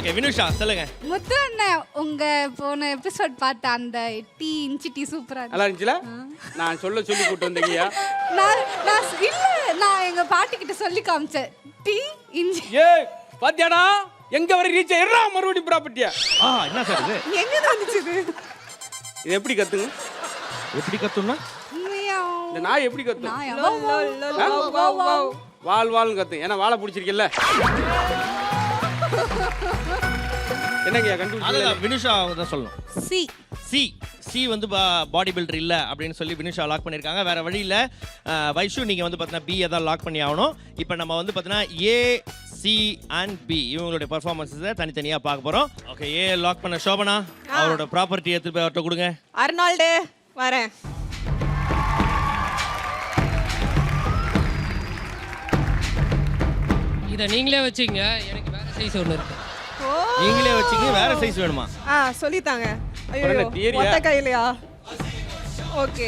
Okay Vinusha சொல்லுங்க. முத்து அண்ணன் உங்க போன எபிசோட் பார்த்த அந்த டீ இன்ச்சு டீ சூப்பரா நல்லா இருந்துச்சுல? நான் சொல்ல சொல்லி கூட்டு வந்தீங்கயா நான் நான் இல்ல நான் எங்க பாட்டி கிட்ட சொல்லி காமிச்சேன். டீ இஞ்சி. ஏ பாத்தியாடா? எங்க வரை ரீச் ஆயிடுறா மறுபடியும் ப்ராப்பர்ட்டியா ஆ என்ன சார் இது? எங்க வந்துச்சு இது? இது எப்படி கத்துங்க? எப்படி கத்துனா மியாவ். இந்த நாய் எப்படி கத்தும்? வால் வால்னு கத்தும். ஏன்னா வாழை பிடிச்சிருக்கல என்னங்கய்யா கண்டுபிடிச்சீங்களா அதுதான் வினுஷா தான் சொல்லணும். சி. சி. சி வந்து பாடி பில்டர் இல்லை அப்படின்னு சொல்லி வினுஷா லாக் பண்ணியிருக்காங்க. வேற வழி இல்லை. வைஷு நீங்கள் வந்து பார்த்தீங்கன்னா பியை தான் லாக் பண்ணி ஆகணும். இப்போ நம்ம வந்து பார்த்தீங்கன்னா ஏ சி அண்ட் பி இவங்களுடைய பர்ஃபார்மன்ஸை தனித்தனியாக பார்க்க போகிறோம் ஓகே ஏ லாக் பண்ண சோபனா அவரோட ப்ராப்பர்ட்டி எடுத்து போய் அவர்கிட்ட கொடுங்க. அர்னால்டு வரேன். இதை நீங்களே வச்சுங்க எனக்கு சைஸ் ஒன்று இருக்கு. நீங்களே வச்சுக்க வேற சைஸ் வேணுமா? ஆ சொல்லித்தாங்க. ஐயோ? மொத்த கையிலையா? ஓகே.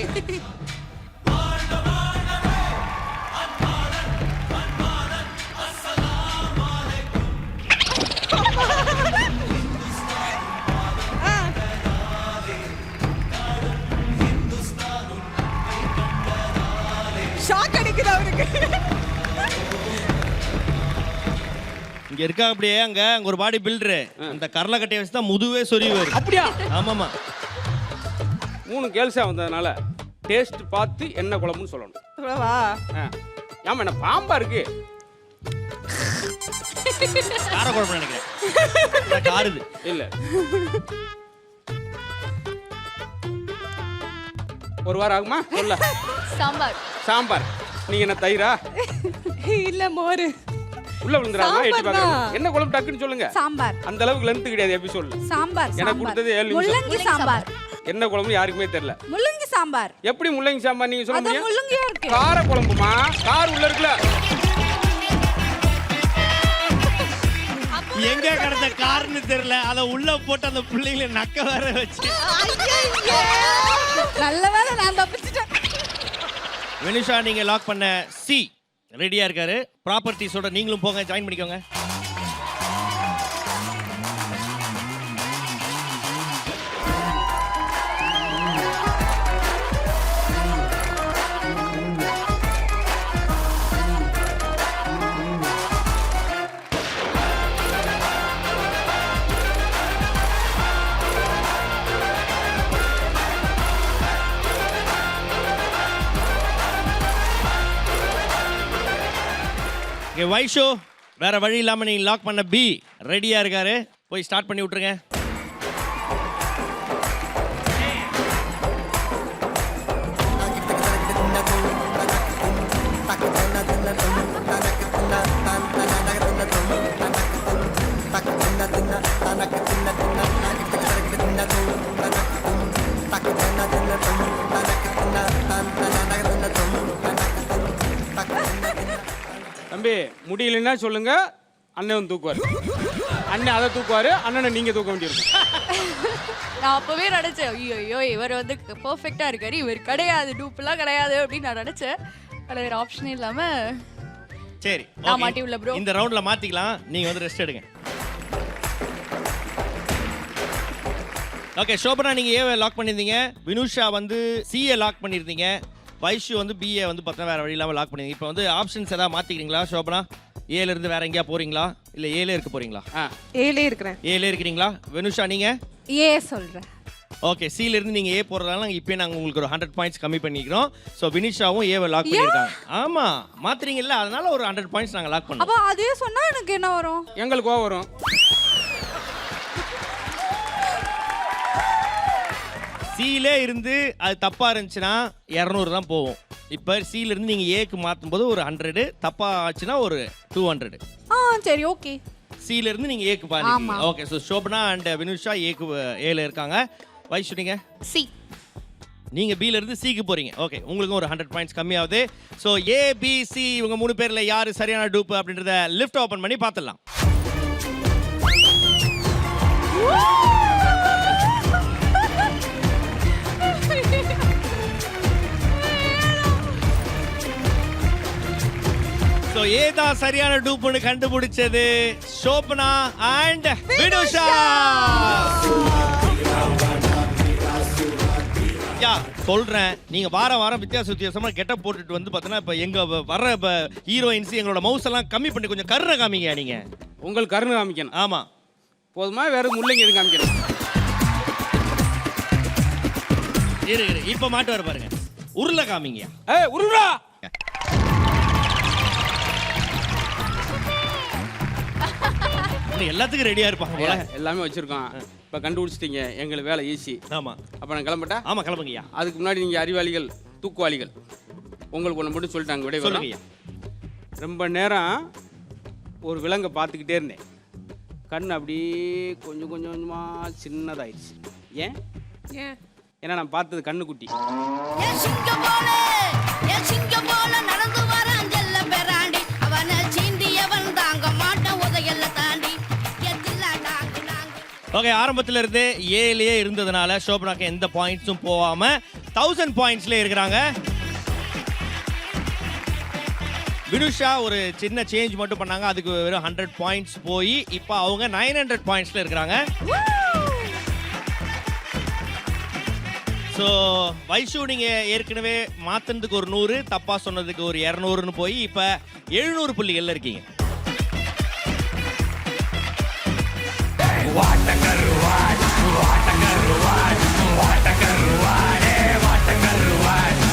இங்க இருக்கா அப்படியே அங்க அங்க ஒரு பாடி பில்டரு அந்த கரலை கட்டையை வச்சு தான் முதுவே சொறிவாரு அப்படியா? ஆமாமா மூணு கேர்ள்ஸா வந்ததுனால டேஸ்ட் பார்த்து என்ன குழம்புன்னு சொல்லணும். சொல்லவா ஆ. ஆமா என்ன பாம்பா இருக்கு? கார குழம்பு நினைக்கிறேன். எனக்கு காருது இல்ல. ஒரு வாரம் ஆகுமா? சொல்ல. சாம்பார். சாம்பார். நீங்க என்ன தயிரா? இல்ல மோரு. உள்ள விழுந்துறாங்க. எட்டி. என்ன குழம்பு டக்குன்னு சொல்லுங்க. சாம்பார். அந்த அளவுக்கு லென்த் கிடையாது எபிசோட்ல சாம்பார் எனக்கு கொடுத்தது ஏழு நிமிஷம். முள்ளங்கி சாம்பார். என்ன குழம்பு யாருக்குமே தெரியல. முள்ளங்கி சாம்பார். எப்படி முள்ளங்கி சாம்பார் நீங்க சொல்ல அது முடியும்? முள்ளங்கியா இருக்கு. கார குழம்புமா? கார் உள்ள இருக்குல்ல. எங்க கிடந்த காருன்னு தெரியல. அதை உள்ள போட்டு அந்த பிள்ளைங்களை நக்க வேற வச்சு. நல்ல வேளை நான் தப்பிச்சிட்டேன். வினுஷா நீங்க லாக் பண்ண சி ரெடியா இருக்காரு. ப்ராப்பர்ட்டிஸோட நீங்களும் போங்க ஜாயின் பண்ணிக்கோங்க. ஓகே வைஷோ வேற வழி இல்லாம நீங்க லாக் பண்ண பி ரெடியா இருக்காரு. போய் ஸ்டார்ட் பண்ணி விட்டுருங்க. தம்பி முடியலன்னா சொல்லுங்க அண்ணன் வந்து தூக்குவாரு. அண்ணன் அதை தூக்குவாரு அண்ணனை நீங்க தூக்க வேண்டியிருக்கும் நான் அப்பவே நினைச்சேன் ஐயோ ஐயோ இவர் வந்து பெர்ஃபெக்ட்டா இருக்காரு இவர் கிடையாது டூப்லாம் கிடையாது அப்படின்னு நான் நினைச்சேன். அது வேற ஆப்ஷனே இல்லாம சரி நான் okay. மாட்டி உள்ள bro. இந்த ரவுண்ட்ல மாத்திக்கலாம். நீங்க வந்து ரெஸ்ட் எடுங்க. ஓகே சோபனா நீங்க ஏவை லாக் பண்ணிருந்தீங்க வினுஷா வந்து சிஏ லாக் பண்ணிருந்தீங்க வைஷு வந்து பிஏ வந்து பார்த்தா வேற வழி இல்லாம லாக் பண்ணிருந்தீங்க இப்போ வந்து ஆப்ஷன்ஸ் ஏதாவது மாத்திக்கிறீங்களா சோபனா ஏல இருந்து வேற எங்கேயா போறீங்களா? இல்ல ஏலே இருக்க போறீங்களா? ஆ. ஏலே இருக்கிறேன். ஏலே இருக்கிறீங்களா? வினுஷா நீங்க? ஏ சொல்றேன். ஓகே சில இருந்து நீங்க ஏ போறதால நாங்க இப்பயே நாங்க உங்களுக்கு ஒரு ஹண்ட்ரட் பாயிண்ட்ஸ் கம்மி பண்ணிக்கிறோம். ஸோ வினிஷாவும் ஏவை லாக் பண்ணிருக்காங்க ஆமா மாத்துறீங்கல்ல அதனால ஒரு ஹண்ட்ரட் பாயிண்ட்ஸ் நாங்க லாக் பண்ணோம் அப்போ அதே சொன்னா எனக்கு என்ன வரும்? எங்களுக்கு வரும். சியிலே இருந்து அது தப்பா இருந்துச்சுன்னா இரநூறு தான் போகும். இப்போ சியில இருந்து நீங்க ஏக்கு மாற்றும் போது ஒரு ஹண்ட்ரடு தப்பா ஆச்சுன்னா ஒரு டூ ஹண்ட்ரட் ஆ சரி ஓகே சியில இருந்து நீங்க ஏக்கு பாருங்க okay so Shobana and Vinusha ஏக்கு ஏல இருக்காங்க. வைஷு நீங்க சி நீங்க பில இருந்து சிக்கு போறீங்க. ஓகே உங்களுக்கு ஒரு ஹண்ட்ரட் பாயிண்ட்ஸ் கம்மியாகுது. ஸோ ஏ பி சி இவங்க மூணு பேர்ல யாரு சரியான டூப் அப்படின்றத லிஃப்ட் ஓபன் பண்ணி பார்த்துடலாம். ஏதா சரியான டூப்னு கண்டுபிடிச்சது. ஷோபனா அண்ட் வினுஷா. யா சொல்றேன். நீங்க வார வாரம் வித்தியாச வித்தியாசமா கெட்ட போட்டுட்டு வந்து பார்த்தீங்கன்னா இப்ப எங்க வ- வர்ற இப்ப ஹீரோயின்ஸ் எங்களோட மவுஸ் எல்லாம் கம்மி பண்ணி கொஞ்சம் கருணை காமிங்க நீங்க. உங்களுக்கு கருணை காமிக்கணும். ஆமா. போதுமா? வேற முள்ளைங்க எதுவும் காமிக்கணும். இரு இரு. இப்ப மாட்டு வர பாருங்க. உருளை காமிங்க. ஏய் உருடா இன்னும் எல்லாத்துக்கும் ரெடியா இருப்பாங்க போல. எல்லாமே வச்சிருக்கோம். இப்போ கண்டுபிடிச்சிட்டீங்க. எங்களுக்கு வேலை ஈஸி ஆமா. அப்போ நான் கிளம்பட்டா? ஆமா கிளம்புங்கய்யா. அதுக்கு முன்னாடி நீங்கள் அறிவாளிகள் தூக்குவாளிகள். உங்களுக்கு ஒன்று மட்டும் சொல்லிட்டாங்க விடை சொல்லுங்கய்யா. ரொம்ப நேரம் ஒரு விலங்கை பார்த்துக்கிட்டே இருந்தேன். கண் அப்படியே கொஞ்சம் கொஞ்சம் கொஞ்சமாக சின்னதாயிடுச்சு. ஏன்? ஏன்? ஏன்னா நான் பார்த்தது சிங்கம் போல நடந்து ஓகே ஆரம்பத்துல இருந்தே ஏலயே இருந்ததுனால ஷோபனாக்கு எந்த பாயிண்ட்ஸும் போகாம தௌசண்ட் பாயிண்ட்ஸ்ல இருக்கிறாங்க. வினுஷா ஒரு சின்ன சேஞ்ச் மட்டும் பண்ணாங்க. அதுக்கு வெறும் ஹண்ட்ரட் பாயிண்ட்ஸ் போய் இப்போ அவங்க நைன் ஹண்ட்ரட் பாயிண்ட்ஸ்ல இருக்கிறாங்க. ஸோ வைஷு நீங்கள் ஏற்கனவே மாத்தினதுக்கு ஒரு நூறு தப்பாக சொன்னதுக்கு ஒரு இரநூறுன்னு போய் இப்போ எழுநூறு புள்ளிகளில் இருக்கீங்க. What a carruaj, what a carruaj, what a carruaj.